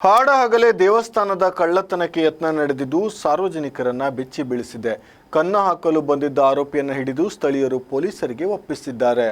ಹಾಡ ಹಗಲೇ ದೇವಸ್ಥಾನದ ಕಳ್ಳತನಕ್ಕೆ ಯತ್ನ ನಡೆದಿದ್ದು ಸಾರ್ವಜನಿಕರನ್ನ ಬೆಚ್ಚಿ ಬೀಳಿಸಿದೆ ಕನ್ನ ಹಾಕಲು ಬಂದಿದ್ದ ಆರೋಪಿಯನ್ನು ಹಿಡಿದು ಸ್ಥಳೀಯರು ಪೊಲೀಸರಿಗೆ ಒಪ್ಪಿಸಿದ್ದಾರೆ.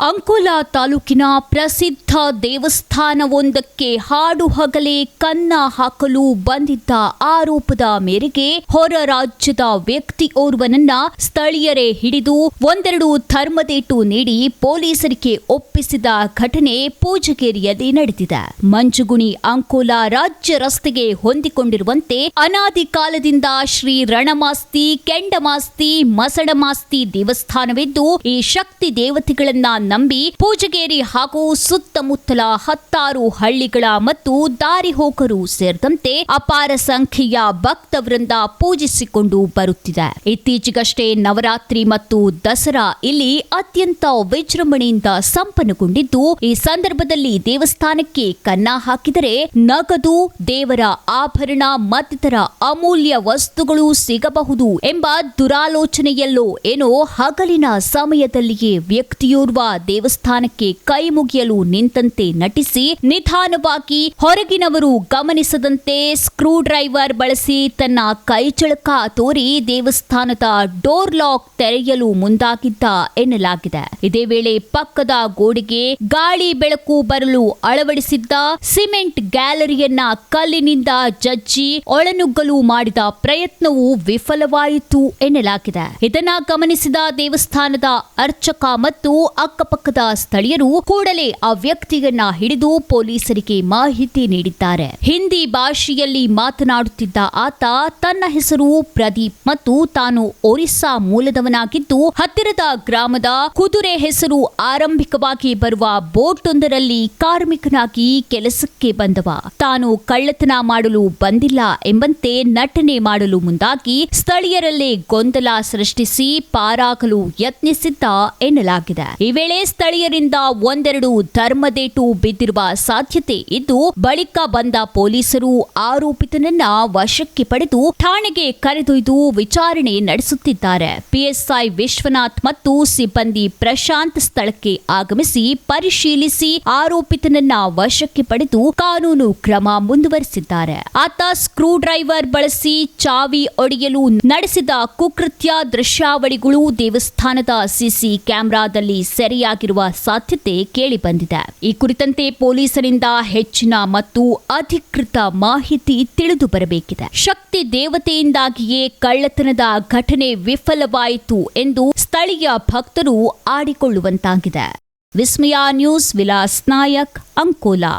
ಅಂಕೋಲಾ ತಾಲೂಕಿನ ಪ್ರಸಿದ್ಧ ದೇವಸ್ಥಾನವೊಂದಕ್ಕೆ ಹಾಡು ಹಗಲೇ ಕನ್ನ ಹಾಕಲು ಬಂದಿದ್ದ ಆರೋಪದ ಮೇರೆಗೆ ಹೊರ ರಾಜ್ಯದ ವ್ಯಕ್ತಿಯೋರ್ವನನ್ನ ಸ್ಥಳೀಯರೇ ಹಿಡಿದು ಒಂದೆರಡು ಧರ್ಮದೇಟು ನೀಡಿ ಪೊಲೀಸರಿಗೆ ಒಪ್ಪಿಸಿದ ಘಟನೆ ಪೂಜಗೇರಿಯಲ್ಲಿ ನಡೆದಿದೆ. ಮಂಜುಗುಣಿ ಅಂಕೋಲಾ ರಾಜ್ಯ ರಸ್ತೆಗೆ ಹೊಂದಿಕೊಂಡಿರುವಂತೆ ಅನಾದಿ ಕಾಲದಿಂದ ಶ್ರೀ ರಣಮಾಸ್ತಿ, ಕೆಂಡಮಾಸ್ತಿ, ಮಸಡಮಾಸ್ತಿ ದೇವಸ್ಥಾನವಿದ್ದು ಈ ಶಕ್ತಿ ದೇವತೆಗಳನ್ನ ನಂಬಿ ಪೂಜಗೇರಿ ಹಾಗೂ ಸುತ್ತಮುತ್ತಲ ಹತ್ತಾರು ಹಳ್ಳಿಗಳ ಮತ್ತು ದಾರಿಹೋಕರು ಸೇರಿದಂತೆ ಅಪಾರ ಸಂಖ್ಯೆಯ ಭಕ್ತವೃಂದ ಪೂಜಿಸಿಕೊಂಡು ಬರುತ್ತಿದೆ. ಇತ್ತೀಚೆಗಷ್ಟೇ ನವರಾತ್ರಿ ಮತ್ತು ದಸರಾ ಇಲ್ಲಿ ಅತ್ಯಂತ ವಿಜೃಂಭಣೆಯಿಂದ ಸಂಪನ್ನಗೊಂಡಿದ್ದು, ಈ ಸಂದರ್ಭದಲ್ಲಿ ದೇವಸ್ಥಾನಕ್ಕೆ ಕನ್ನ ಹಾಕಿದರೆ ನಗದು ದೇವರ ಆಭರಣ ಮತ್ತಿತರ ಅಮೂಲ್ಯ ವಸ್ತುಗಳು ಸಿಗಬಹುದು ಎಂಬ ದುರಾಲೋಚನೆಯಲ್ಲೋ ಏನೋ ಹಗಲಿನ ಸಮಯದಲ್ಲಿಯೇ ವ್ಯಕ್ತಿಯೋರ್ವ ದೇವಸ್ಥಾನಕ್ಕೆ ಕೈ ಮುಗಿಯಲು ನಿಂತಂತೆ ನಟಿಸಿ ನಿಧಾನವಾಗಿ ಹೊರಗಿನವರು ಗಮನಿಸದಂತೆ ಸ್ಕ್ರೂ ಡ್ರೈವರ್ ಬಳಸಿ ತನ್ನ ಕೈಚಳಕ ತೋರಿ ದೇವಸ್ಥಾನದ ಡೋರ್ ಲಾಕ್ ತೆರೆಯಲು ಮುಂದಾಗಿದ್ದ ಎನ್ನಲಾಗಿದೆ. ಇದೇ ವೇಳೆ ಪಕ್ಕದ ಗೋಡೆಗೆ ಗಾಳಿ ಬೆಳಕು ಬರಲು ಅಳವಡಿಸಿದ್ದ ಸಿಮೆಂಟ್ ಗ್ಯಾಲರಿಯನ್ನ ಕಲ್ಲಿನಿಂದ ಜಜ್ಜಿ ಒಳನುಗ್ಗಲು ಮಾಡಿದ ಪ್ರಯತ್ನವು ವಿಫಲವಾಯಿತು ಎನ್ನಲಾಗಿದೆ. ಇದನ್ನ ಗಮನಿಸಿದ ದೇವಸ್ಥಾನದ ಅರ್ಚಕ ಮತ್ತು ಅಕ್ಕಪಕ್ಕದ ಸ್ಥಳೀಯರು ಕೂಡಲೇ ಆ ವ್ಯಕ್ತಿಯನ್ನ ಹಿಡಿದು ಪೊಲೀಸರಿಗೆ ಮಾಹಿತಿ ನೀಡಿದ್ದಾರೆ. ಹಿಂದಿ ಭಾಷೆಯಲ್ಲಿ ಮಾತನಾಡುತ್ತಿದ್ದ ಆತ ತನ್ನ ಹೆಸರು ಪ್ರದೀಪ್ ಮತ್ತು ತಾನು ಒರಿಸ್ಸಾ ಮೂಲದವನಾಗಿದ್ದು, ಹತ್ತಿರದ ಗ್ರಾಮದ ಕುದುರೆ ಹೆಸರು ಆರಂಭಿಕವಾಗಿ ಬರುವ ಬೋಟ್ ಒಂದರಲ್ಲಿ ಕಾರ್ಮಿಕನಾಗಿ ಕೆಲಸಕ್ಕೆ ಬಂದವ. ತಾನು ಕಳ್ಳತನ ಮಾಡಲು ಬಂದಿಲ್ಲ ಎಂಬಂತೆ ನಟನೆ ಮಾಡಲು ಮುಂದಾಗಿ ಸ್ಥಳೀಯರಲ್ಲೇ ಗೊಂದಲ ಸೃಷ್ಟಿಸಿ ಪಾರಾಗಲು ಯತ್ನಿಸಿದ್ದ ಎನ್ನಲಾಗಿದೆ. ಈ ಸ್ಥಳೀಯರಿಂದ ಒಂದೆರಡು ಧರ್ಮದೇಟು ಬಿದ್ದಿರುವ ಸಾಧ್ಯತೆ ಇದ್ದು ಬಳಿಕ ಬಂದ ಪೊಲೀಸರು ಆರೋಪಿತನನ್ನ ವಶಕ್ಕೆ ಪಡೆದು ಠಾಣೆಗೆ ಕರೆದೊಯ್ದು ವಿಚಾರಣೆ ನಡೆಸುತ್ತಿದ್ದಾರೆ. ಪಿಎಸ್ಐ ವಿಶ್ವನಾಥ್ ಮತ್ತು ಸಿಬ್ಬಂದಿ ಪ್ರಶಾಂತ್ ಸ್ಥಳಕ್ಕೆ ಆಗಮಿಸಿ ಪರಿಶೀಲಿಸಿ ಆರೋಪಿತನನ್ನ ವಶಕ್ಕೆ ಪಡೆದು ಕಾನೂನು ಕ್ರಮ ಮುಂದುವರೆಸಿದ್ದಾರೆ. ಆತ ಸ್ಕ್ರೂ ಡ್ರೈವರ್ ಬಳಸಿ ಚಾವಿ ಒಡೆಯಲು ನಡೆಸಿದ ಕುಕೃತ್ಯ ದೃಶ್ಯಾವಳಿಗಳು ದೇವಸ್ಥಾನದ ಸಿಸಿ ಕ್ಯಾಮೆರಾದಲ್ಲಿ ಸೆರೆಯಾಗಿರುವ ಸಾಧ್ಯತೆ ಕೇಳಿಬಂದಿದೆ. ಈ ಕುರಿತಂತೆ ಪೊಲೀಸರಿಂದ ಹೆಚ್ಚಿನ ಮತ್ತು ಅಧಿಕೃತ ಮಾಹಿತಿ ತಿಳಿದು ಬರಬೇಕಿದೆ ಶಕ್ತಿ ದೇವತೆಯಿಂದಾಗಿಯೇ ಕಳ್ಳತನದ ಘಟನೆ ವಿಫಲವಾಯಿತು ಎಂದು ಸ್ಥಳೀಯ ಭಕ್ತರು ಆಡಿಕೊಳ್ಳುವಂತಾಗಿದೆ. ವಿಸ್ಮಯ ನ್ಯೂಸ್, ವಿಲಾಸ್ ನಾಯಕ್, ಅಂಕೋಲಾ.